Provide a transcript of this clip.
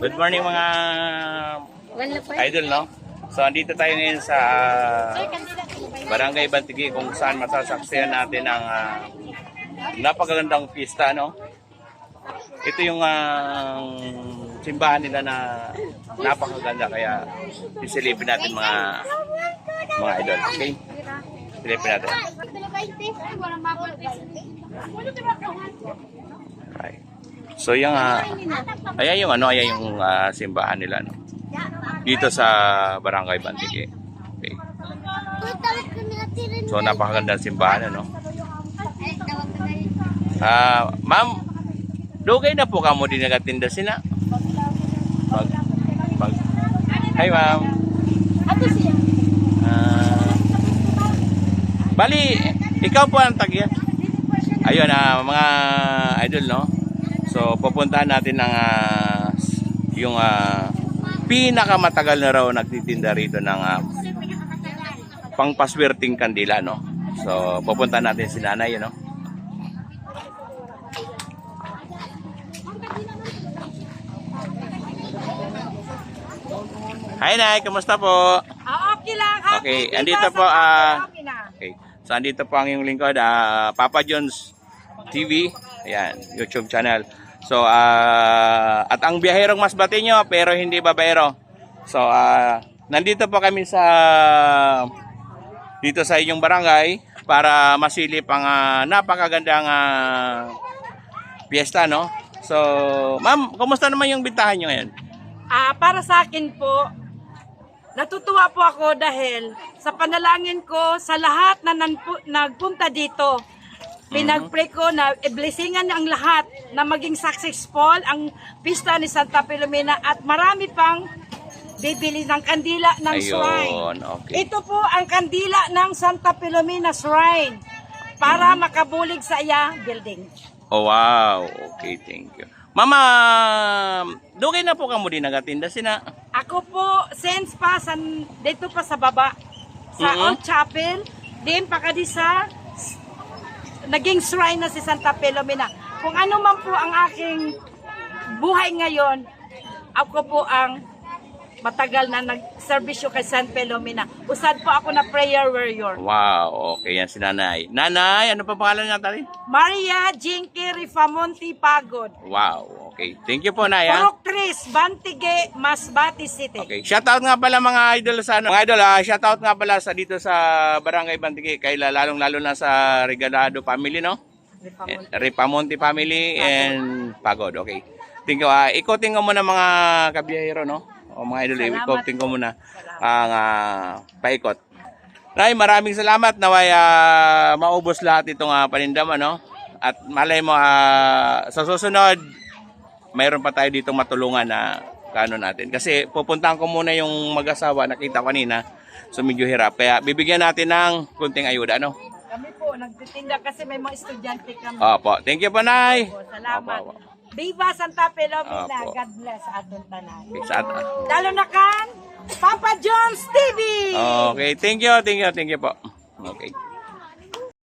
Good morning mga idol, no? So, andito tayo ngayon sa Barangay Bantigi kung saan masasaksiyan natin ang ah, napakagandang pista, no? Ito yung ah, simbahan nila na napakaganda kaya isilipin natin mga mga idol, okay? Silipin natin. Okay. So yung ah, ayan yung ano, ayan yung ah, simbahan nila no. Dito sa Barangay Bantigi. Okay. So napakaganda ng simbahan ano. Ah, ma'am, dugay na po kamo din nagatinda sina. Mag, mag, Hi ma'am. Ah, bali, ikaw po ang tagya. Ayun ah, mga idol no. So pupuntahan natin ng ah, yung ah, pinakamatagal na raw nagtitinda rito ng ah, pangpaswerting kandila no. So pupuntahan natin si Nanay no. Hi Nay, kumusta po? Ah, okay lang. Happy Okay, andito po, ah, Okay na. Okay. So, andito po ang iyong lingkod, ah, Papa John's TV. Ayan, YouTube channel. So, ah, at ang biyaherong mas nyo, pero hindi babaero. So, ah, nandito po kami sa dito sa inyong barangay para masilip ang ah, napakagandang piyesta, no? So, ma'am, kumusta naman yung bintahan nyo ngayon? Ah, para sa akin po, natutuwa po ako dahil sa panalangin ko sa lahat na nagpunta dito, pinagpray ko na blessingan ang lahat na maging successful ang pista ni Santa Filomena at marami pang bibili ng kandila ng shrine. Ayun, okay. Ito po ang kandila ng Santa Filomena Shrine para makabulig sa iya building. Oh, wow. Okay, thank you. Mama, dugay na po kamo din nagatinda sina. Ako po, since pa, san, dito pa sa baba, sa Mhm. Old Chapel, din pa kadi sa naging shrine na si Santa Filomena. Kung ano man po ang aking buhay ngayon, ako po ang matagal na nagserbisyo kay San Filomena. Usad po ako na prayer warrior. Wow, okay yan si Nanay. Nanay, ano pa pangalan niya tali? Maria Jinky Rifamonti Pagod. Wow, okay. Thank you po, Nay. ha? Purok Tris, Bantige, Masbati City. Okay. Shoutout nga pala mga idol sa ano. Mga idol, ah, shoutout nga pala sa dito sa Barangay Bantigi kay lalong-lalo na sa Regalado family, no? Rifamonti. Ripamonte family and Pagod. Okay. You. ah. ikotin ko muna mga kabiyahero, no? O mga idol, Salamat ikotin ko muna ang ah, paikot. Nay, maraming salamat. Naway ah, maubos lahat itong uh, panindam, ano? At malay mo, ah, sa susunod, mayroon pa tayo dito matulungan na kano natin. Kasi pupuntahan ko muna yung mag-asawa, nakita kanina, so medyo hirap. Kaya bibigyan natin ng kunting ayuda, ano? Kami po, nagtitinda kasi may mga estudyante kami. Opo. Thank you po, Nay. Po, Salamat. Opo, opo. Viva Santa Filomena. Opo. God bless aton tanan. Sa- Lalo na kan, Papa John's TV! Okay, thank you, thank you, thank you po. Okay.